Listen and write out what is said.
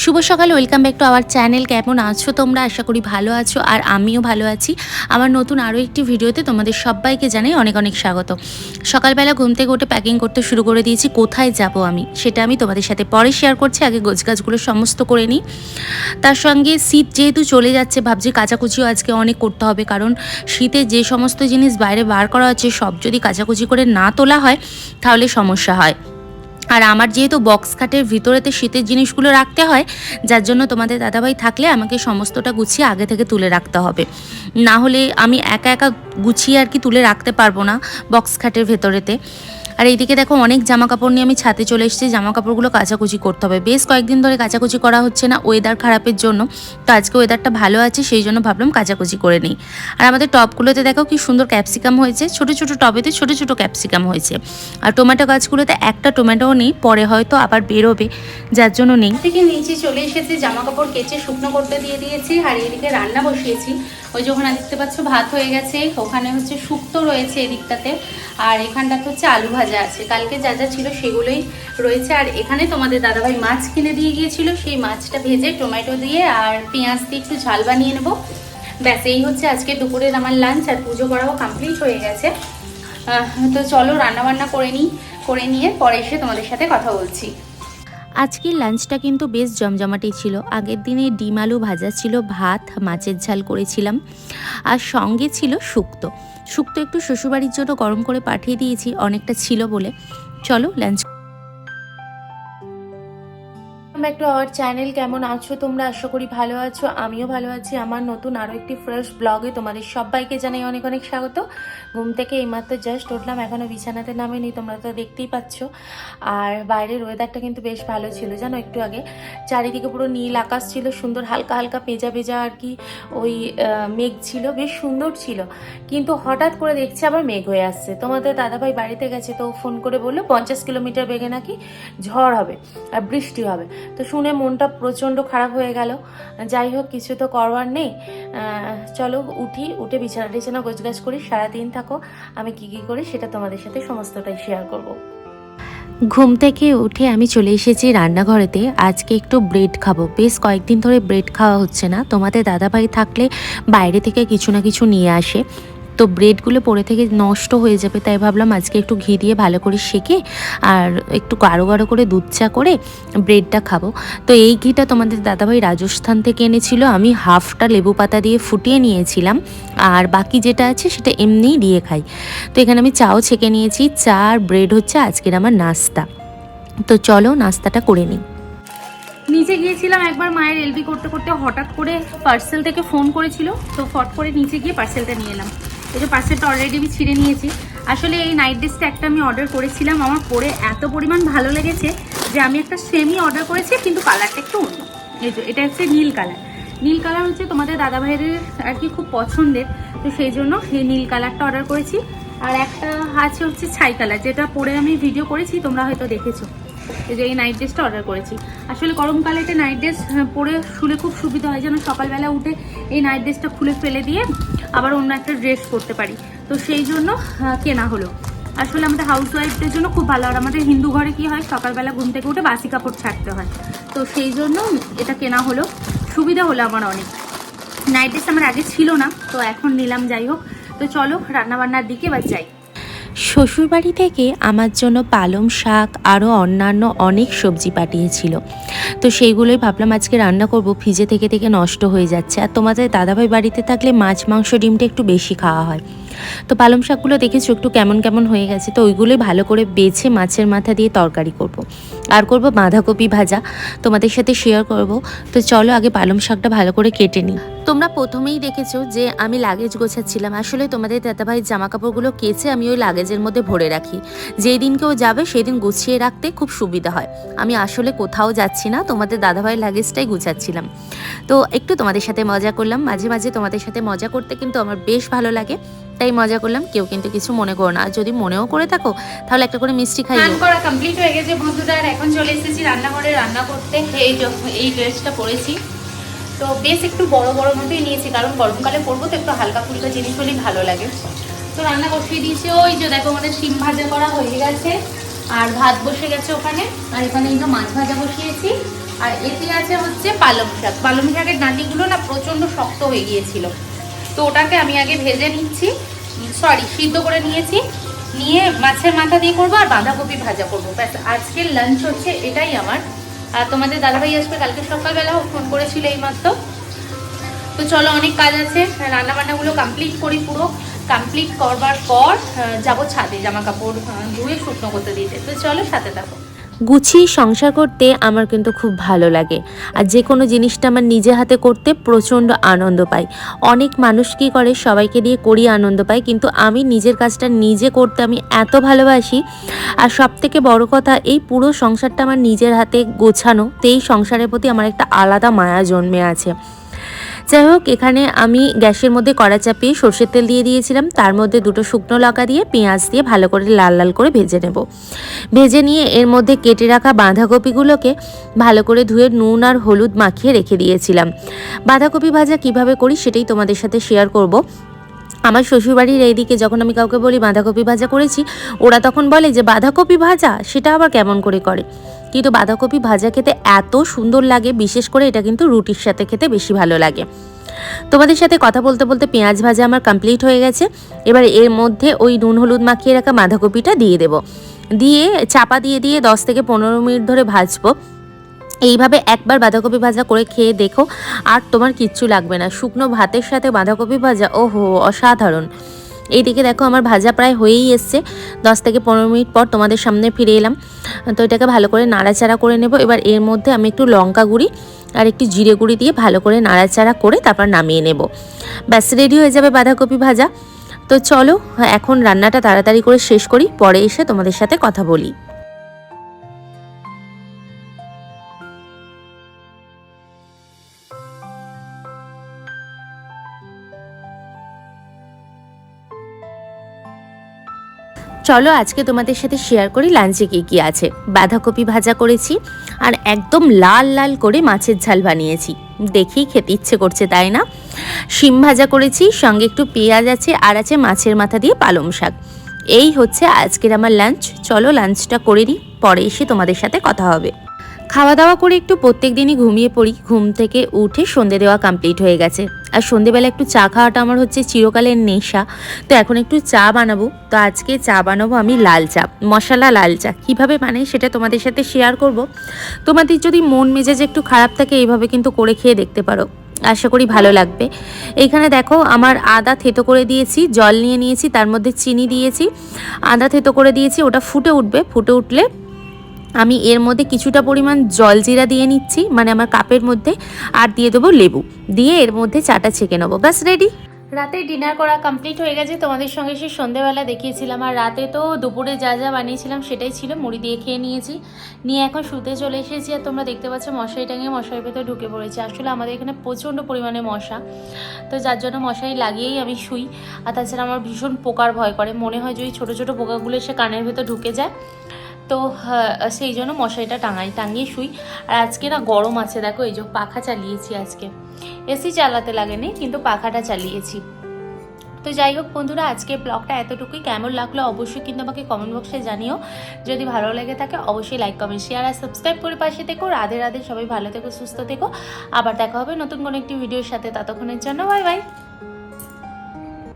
শুভ সকাল welcome back to our channel কেমন আছো তোমরা? আশা করি ভালো আছো, আর আমিও ভালো আছি। আমার নতুন আরও একটি ভিডিওতে তোমাদের সবাইকে জানাই অনেক অনেক স্বাগত। সকালবেলা ঘুম থেকে উঠে প্যাকিং করতে শুরু করে দিয়েছি, কোথায় যাব আমি? সেটা আমি তোমাদের সাথে পরে শেয়ার করছি, আগে গোছগাছগুলো সমস্ত করে নিই। তার সঙ্গে শীত যেহেতু চলে যাচ্ছে, ভাবছি কাচাকুচিও আজকে অনেক করতে হবে, কারণ শীতে যে সমস্ত জিনিস বাইরে বার করা হচ্ছে, সব যদি কাচাকুচি করে না তোলা হয়, তাহলে সমস্যা হয়। আর আমার যেহেতু বক্স খাটের ভিতরেতে শীতের জিনিসগুলো রাখতে হয়, যার জন্য তোমাদের দাদাভাই থাকলে আমাকে সমস্তটা গুছিয়ে আগে থেকে তুলে রাখতে হবে। না হলে আমি একা একা গুছিয়ে আর কি তুলে রাখতে পারব না বক্স খাটের ভেতরেতে। আর এইদিকে দেখো অনেক জামা কাপড় নিয়ে আমি ছাতে চলে এসেছি। জামা কাপড়গুলো কাচাকুচি করতে হবে। বেশ কয়েকদিন ধরে কাচাকুচি করা হচ্ছে না ওয়েদার খারাপের জন্য। তো আজকে ওয়েদারটা ভালো আছে, সেই জন্য ভাবলাম কাচাকুচি করে নিই। আর আমাদের টপগুলোতে দেখো কি সুন্দর ক্যাপসিকাম হয়েছে। ছোট ছোট টবেতে ছোট ছোট ক্যাপসিকাম হয়েছে। আর টমেটো গাছগুলোতে একটা টমেটোও নেই, পরে হয়তো আবার বেরোবে, যার জন্য নেই। থেকে নিচে চলে এসেছি জামা কাপড় কেচে শুকনো করতে দিয়ে দিয়েছি, আর এদিকে রান্না বসিয়েছি। ওই যে ওখানে দেখতে পাচ্ছ, ভাত হয়ে গেছে। ওখানে হচ্ছে শুক্তো রয়েছে এদিকটাতে। আর এখানটাতে হচ্ছে আলু ভাজা আছে। কালকে যা যা ছিল সেগুলোই রয়েছে। আর এখানে তোমাদের দাদাভাই মাছ কিনে দিয়ে গিয়েছিল। সেই মাছটা ভেজে টমেটো দিয়ে আর পেঁয়াজ দিয়ে একটু ঝাল বানিয়ে নেব। ব্যাস, এই হচ্ছে আজকে দুপুরের আমার লাঞ্চ আর পুজো করাও কমপ্লিট হয়ে গেছে। তো চলো রান্না বান্না করে নিই, করে নিয়ে পরে এসে তোমাদের সাথে কথা বলছি। আজকের লাঞ্চটা কিন্তু বেশ জমজমাটি ছিল। আগের দিনে ডিম আলু ভাজা ছিল, ভাত, মাছের ঝাল করেছিলাম। আর সঙ্গে ছিল শুক্তো। শুক্তো একটু শ্বশুরবাড়ির জন্য গরম করে পাঠিয়ে দিয়েছি, অনেকটা ছিল বলে। চলো, lunch back to our channel কেমন আছো? তোমরা আশা করি ভালো আছো, আমিও ভালো আছি। আমার নতুন আরও একটি ফ্রেশ ব্লগে তোমাদের সবাইকে জানাই অনেক অনেক স্বাগত। ঘুম থেকে এইমাত্র জাস্ট উঠলাম এখনও বিছানাতে নামেনি, তোমরা তো দেখতেই পাচ্ছ। আর বাইরের ওয়েদারটা কিন্তু বেশ ভালো ছিল, জানো একটু আগে। চারিদিকে পুরো নীল আকাশ ছিল, সুন্দর হালকা হালকা পেঁজা পেঁজা আর কি ওই মেঘ ছিল, বেশ সুন্দর ছিল। কিন্তু হঠাৎ করে দেখছি আবার মেঘ হয়ে আসছে। তোমাদের দাদাভাই বাড়িতে গেছে, তো ফোন করে বলল, পঞ্চাশ কিলোমিটার বেগে নাকি ঝড় হবে, আর বৃষ্টি হবে। তো শুনে মনটা প্রচণ্ড খারাপ হয়ে গেল। যাই হোক, কিছু তো করবার নেই। চলো উঠি, উঠে বিছানা টিছানা গোছগাছ করি, সারাদিন থাকো। আমি কি কি করি সেটা তোমাদের সাথে সমস্তটাই শেয়ার করব। ঘুম থেকে উঠে আমি চলে এসেছি রান্নাঘরেতে। আজকে একটু ব্রেড খাব। বেশ কয়েকদিন ধরে ব্রেড খাওয়া হচ্ছে না। তোমাদের দাদাভাই থাকলে বাইরে থেকে কিছু না কিছু নিয়ে আসে। তো ব্রেডগুলো পরে থেকে নষ্ট হয়ে যাবে, তাই ভাবলাম আজকে একটু ঘি দিয়ে ভালো করে সেকে আর একটু গাঢ় গাঢ় করে দুধ চা করে ব্রেডটা খাব। তো এই ঘিটা তোমাদের দাদাভাই রাজস্থান থেকে এনেছিল, আমি হাফটা লেবু পাতা দিয়ে ফুটিয়ে নিয়েছিলাম আর বাকি যেটা আছে সেটা এমনিই দিয়ে খাই। তো এখানে আমি চাও ছেঁকে নিয়েছি, চা আর ব্রেড হচ্ছে আজকের আমার নাস্তা। তো চলো নাস্তাটা করে নিই। নিচে গিয়েছিলাম একবার, মায়ের এলবি করতে করতে হঠাৎ করে পার্সেল থেকে ফোন করেছিল, তো ফট করে নিচে গিয়ে পার্সেলটা নিয়ে এলাম। এই যে পার্সেলটা অলরেডি আমি ছিঁড়ে নিয়েছি। আসলে এই নাইট ড্রেসটা একটা আমি অর্ডার করেছিলাম, আমার পরে এত পরিমাণ ভালো লেগেছে যে আমি একটা সেমই অর্ডার করেছি, কিন্তু কালারটা একটু অন্য। এই যে, এটা হচ্ছে নীল কালার নীল কালার হচ্ছে তোমাদের দাদা ভাইয়ের আর কি খুব পছন্দের, তো সেই জন্য সেই নীল কালারটা অর্ডার করেছি। আর একটা আছে হচ্ছে ছাই কালার যেটা পরে আমি ভিডিও করেছি, তোমরা হয়তো দেখেছ। এই যে এই নাইট ড্রেসটা অর্ডার করেছি। আসলে গরমকালে একটা নাইট ড্রেস পরে শুলে খুব সুবিধা হয় যেন সকালবেলা উঠে এই নাইট ড্রেসটা খুলে ফেলে দিয়ে আবার অন্য একটা ড্রেস করতে পারি। তো সেই জন্য কেনা হলো। আসলে আমাদের হাউস ওয়াইফদের জন্য খুব ভালো। আর আমাদের হিন্দু ঘরে কি হয়, সকালবেলা ঘুম থেকে উঠে বাসি কাপড় ছাড়তে হয়। তো সেই জন্য এটা কেনা হলো। সুবিধা হলো আমার অনেক। নাইট ড্রেস আমার আগে ছিল না, তো এখন নিলাম, যাই হোক। তো চলো, রান্নাবান্নার দিকে এবার যাই। শ্বশুরবাড়ি থেকে আমার জন্য পালং শাক আরও অন্যান্য অনেক সবজি পাঠিয়েছিল। তো সেইগুলোই ভাবলাম আজকে রান্না করব, ফ্রিজে থেকে থেকে নষ্ট হয়ে যাচ্ছে। আর তোমাদের দাদাভাই বাড়িতে থাকলে মাছ, মাংস, ডিমটা একটু বেশি খাওয়া হয়। তো পালং শাকগুলো দেখেছ একটু কেমন কেমন হয়ে গেছে? তো ওইগুলোই ভালো করে বেছে মাছের মাথা দিয়ে তরকারি করব। আর করব বাঁধাকপি ভাজা, তোমাদের সাথে শেয়ার করব। তো চলো আগে পালং শাকটা ভালো করে কেটে নিই। তোমরা প্রথমেই দেখেছ যে আমি লাগেজ গোছাচ্ছিলাম। আসলে তোমাদের দাদাভাই জামা কাপড়গুলো কেচে আমি ওই লাগেজের মধ্যে ভরে রাখি। যেই দিন কেউ যাবে, সেই দিন গুছিয়ে রাখতে খুব সুবিধা হয়। আমি আসলে কোথাও যাচ্ছি না, তোমাদের দাদাভাই লাগেজটাই গুছাচ্ছিলাম। তো একটু তোমাদের সাথে মজা করলাম। মাঝে মাঝে তোমাদের সাথে মজা করতে কিন্তু আমার বেশ ভালো লাগে। তাই মজা করলাম, কেউ কিন্তু কিছু মনে করো না। আর যদি মনেও করে থাকো, তাহলে একটা করে মিষ্টি খাইও। স্নান করা কমপ্লিট হয়ে গেছে বন্ধুরা আর এখন চলে এসেছি রান্নাঘরে। রান্না করতে এই এই ড্রেসটা পরেছি। তো বেশ একটু বড় বড় মতোই নিয়েছি, কারণ গরমকালে পরবো তো একটু হালকা ফুলকা জিনিস হলেই ভালো লাগে। তো রান্না বসিয়ে দিয়েছি, ওই যে দেখো আমাদের শিম ভাজা করা হয়ে গেছে, আর ভাত বসে গেছে ওখানে। আর এখানে যে মাছ ভাজা বসিয়েছি, আর এতে আছে হচ্ছে পালং শাক। পালং শাকের ডাঁটিগুলো না প্রচণ্ড শক্ত হয়ে গিয়েছিল। তো ওটাকে আমি আগে ভেজে নিচ্ছি। সরি, সিদ্ধ করে নিয়েছি। নিয়ে মাছের মাথা দিয়ে করব আর বাঁধাকপি ভাজা করব। ব্যাস, আজকের লাঞ্চ হচ্ছে এটাই আমার। আর তোমাদের দাদাভাই আসবে কালকে সকালবেলা ফোন করেছিল এইমাত্র। তো চলো, অনেক কাজ আছে। রান্না বান্নাগুলো কমপ্লিট করি পুরো। কমপ্লিট করবার পর যাব ছাদে জামা কাপড় ধুয়ে শুকনো করতে দিতে। তো চলো, সাথে থাকো। গুছিয়ে সংসার করতে আমার কিন্তু খুব ভালো লাগে। আর যে কোনো জিনিসটা আমার নিজে হাতে করতে প্রচণ্ড আনন্দ পাই। অনেক মানুষ কী করে, সবাইকে দিয়ে করি আনন্দ পাই, কিন্তু আমি নিজের কাজটা নিজে করতে আমি এত ভালোবাসি। আর সব থেকে বড় কথা, এই পুরো সংসারটা আমার নিজের হাতে গোছানো, তো এই সংসারের প্রতি আমার একটা আলাদা মায়া জন্মে আছে। যাই হোক, এখানে আমি গ্যাসের মধ্যে কড়া চাপিয়ে সর্ষের তেল দিয়ে দিয়েছিলাম। তার মধ্যে দুটো শুকনো লঙ্কা দিয়ে পেঁয়াজ দিয়ে ভালো করে লাল লাল করে ভেজে নেব। ভেজে নিয়ে এর মধ্যে কেটে রাখা বাঁধাকপিগুলোকে ভালো করে ধুয়ে নুন আর হলুদ মাখিয়ে রেখে দিয়েছিলাম। বাঁধাকপি ভাজা কীভাবে করি সেটাই তোমাদের সাথে শেয়ার করব। আমার শ্বশুরবাড়ির এইদিকে যখন আমি কাউকে বলি বাঁধাকপি ভাজা করেছি, ওরা তখন বলে যে, বাঁধাকপি ভাজা? সেটা আবার কেমন করে করে? কিন্তু বাঁধাকপি ভাজা খেতে এত সুন্দর লাগে, বিশেষ করে এটা কিন্তু রুটির সাথে খেতে বেশি ভালো লাগে। তোমাদের সাথে কথা বলতে বলতে পেঁয়াজ ভাজা আমার কমপ্লিট হয়ে গেছে। এবার এর মধ্যে ওই নুন হলুদ মাখিয়ে রাখা বাঁধাকপিটা দিয়ে দেবো। দিয়ে চাপা দিয়ে দিয়ে দশ থেকে পনেরো মিনিট ধরে ভাজবো। এইভাবে একবার বাঁধাকপি ভাজা করে খেয়ে দেখো, আর তোমার কিচ্ছু লাগবে না। শুকনো ভাতের সাথে বাঁধাকপি ভাজা, ওহো, অসাধারণ। এইদিকে দেখো আমার ভাজা প্রায় হয়েই এসছে। দশ থেকে পনেরো মিনিট পর তোমাদের সামনে ফিরে এলাম। তো এটাকে ভালো করে নাড়াচাড়া করে নেব। এবার এর মধ্যে আমি একটু লঙ্কা গুঁড়ি আর একটু জিরে গুঁড়ি দিয়ে ভালো করে নাড়াচাড়া করে তারপর নামিয়ে নেব। ব্যাস রেডি হয়ে যাবে বাঁধাকপি ভাজা। তো চলো, এখন রান্নাটা তাড়াতাড়ি করে শেষ করি। পরে এসে তোমাদের সাথে কথা বলি। চলো আজকে তোমাদের সাথে শেয়ার করি লাঞ্চে কী কী আছে। বাঁধাকপি ভাজা করেছি আর একদম লাল লাল করে মাছের ঝাল বানিয়েছি। দেখেই খেতে ইচ্ছে করছে, তাই না? শিম ভাজা করেছি, সঙ্গে একটু পেঁয়াজ আছে আর আছে মাছের মাথা দিয়ে পালং শাক। এই হচ্ছে আজকের আমার লাঞ্চ। চলো লাঞ্চটা করে নিই, পরে এসে তোমাদের সাথে কথা হবে। খাওয়া দাওয়া করে একটু প্রত্যেক দিনই ঘুমিয়ে পড়ি। ঘুম থেকে উঠে সন্ধে দেওয়া কমপ্লিট হয়ে গেছে। আর সন্ধেবেলা একটু চা খাওয়াটা আমার হচ্ছে চিরকালের নেশা। তো এখন একটু চা বানাবো। তো আজকে চা বানাবো আমি লাল চা, মশলা লাল চা। কীভাবে বানাই সেটা তোমাদের সাথে শেয়ার করব। তোমাদের যদি মন মেজাজ একটু খারাপ থাকে এইভাবে কিন্তু করে খেয়ে দেখতে পারো। আশা করি ভালো লাগবে। এইখানে দেখো আমার আদা থেতো করে দিয়েছি, জল নিয়ে নিয়েছি, তার মধ্যে চিনি দিয়েছি। আদা থেতো করে দিয়েছি, ওটা ফুটে উঠবে। ফুটে উঠলে আমি এর মধ্যে কিছুটা পরিমাণ জল জিরা দিয়ে নিচ্ছি মানে আমার কাপের মধ্যে, আর দিয়ে দেবো লেবু। দিয়ে এর মধ্যে চাটা ছেঁকে নেব। ব্যাস রেডি রাতে ডিনার করা কমপ্লিট হয়ে গেছে। তোমাদের সঙ্গে সে সন্ধেবেলা দেখিয়েছিলাম। আর রাতে তো দুপুরে যা যা বানিয়েছিলাম সেটাই ছিল। মুড়ি দিয়ে খেয়ে নিয়েছি। নিয়ে এখন শুতে চলে এসেছি। আর তোমরা দেখতে পাচ্ছ মশারি টাঙিয়ে মশারির ভেতরে ঢুকে পড়েছি। আসলে আমাদের এখানে প্রচণ্ড পরিমাণে মশা। তো যার জন্য মশারি লাগিয়েই আমি শুই। আর তাছাড়া আমার ভীষণ পোকার ভয় করে। মনে হয় যে ওই ছোটো ছোটো পোকাগুলো এসে কানের ভেতর ঢুকে যায়। তো হ্যাঁ, সেই জন্য মশারিটা টাঙাই টাঙিয়ে শুই। আর আজকে না গরম আছে দেখো এই যে পাখা চালিয়েছি আজকে। এসি চালাতে লাগেনি কিন্তু পাখাটা চালিয়েছি। তো যাই হোক বন্ধুরা আজকে ব্লগটা এতটুকুই। কেমন লাগল অবশ্যই কিন্তু আমাকে কমেন্ট বক্সে জানিও। যদি ভালো লেগে থাকে অবশ্যই লাইক কমেন্ট শেয়ার আর সাবস্ক্রাইব করে পাশে থেকো। রাধে রাধে সবাই ভালো থেকো সুস্থ থেকো। আবার দেখা হবে নতুন কোনো একটি ভিডিওর সাথে। ততক্ষণের জন্য বাই বাই